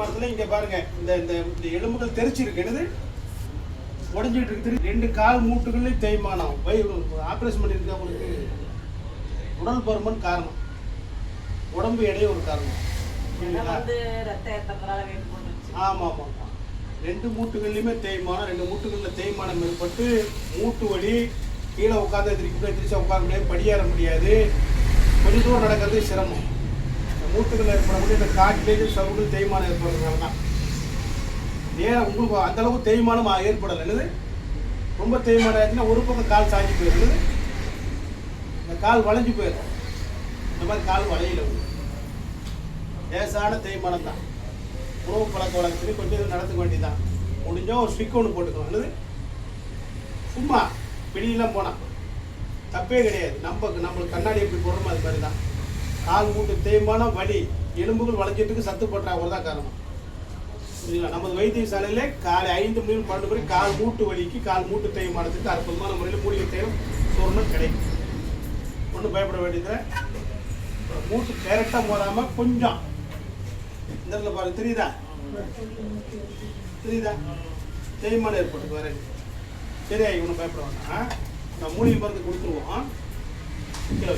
தேய்மானத்தில் இங்கே பாருங்க இந்த இந்த எலும்புகள் தெரிச்சிருக்கு. என்னது? உடஞ்சிட்டு இருக்குது ரெண்டு கால் மூட்டுகள்லையும் தேய்மானம். வை ஆப்ரேஷன் பண்ணியிருக்கவங்களுக்கு உடல் பருமன் காரணம். உடம்பு எடைய ஒரு காரணம். ஆமாம் ஆமாம் ரெண்டு மூட்டுகள்லையுமே தேய்மானம் ரெண்டு மூட்டுகளில் தேய்மானம் ஏற்பட்டு மூட்டு வலி கீழே உட்காந்து திருப்பி திருச்சி உட்கார முடியாது படியேற முடியாது. கொஞ்சம் தூரம் நடக்கிறது சிரமம். மூட்டுகள் ஏற்படக்கூடிய இந்த காட்டிலேயே சவுகள் தேய்மானம் ஏற்படுறதுனால தான். நேரம் உங்களுக்கு அந்த அளவுக்கு தேய்மானம் ஏற்படலை? என்னது? ரொம்ப தேய்மானம் ஆயிடுச்சுன்னா ஒரு பக்கம் கால் சாஞ்சி போயிருந்தது இந்த கால் வளைஞ்சு போயிடும். இந்த மாதிரி கால் வளையல லேசான தேய்மானம் தான். உணவு பழக்க வழக்கத்துலேயும் கொஞ்சம் இது நடத்துக்க வேண்டியதான் முடிஞ்சா ஒரு ஸ்டிக் ஒன்று போட்டுக்கலாம். என்னது? சும்மா வெளியெல்லாம் போனால் தப்பே கிடையாது. நம்ம நம்மளுக்கு கண்ணாடி எப்படி போடுறோமோ அது மாதிரி தான் கால் மூட்டு தேய்மான வலி எலும்புகள் வளைஞ்சதுக்கு சத்து பற்றாக்குறை தான் காரணம். புரியுங்களா நமது வைத்தியசாலையிலே காலை ஐந்து மணி பன்னெண்டு மணி கால் மூட்டு வலிக்கு கால் மூட்டு தேய்மானத்துக்கு அற்புதமான முறையில் மூலிகை தேயும் சோறுனும் கிடைக்கும். ஒன்றும் பயப்பட வேண்டியதில்லை. மூட்டு டேரெக்டாக போடாமல் கொஞ்சம். இந்த இடத்துல பாருங்க தெரியுதா? தெரியுதா? தேய்மானம் ஏற்பட்டு வேற சரியா இவனை பயப்பட வேண்டாம். நான் மூலிகை மருந்து கொடுத்துருவோம். கிலோ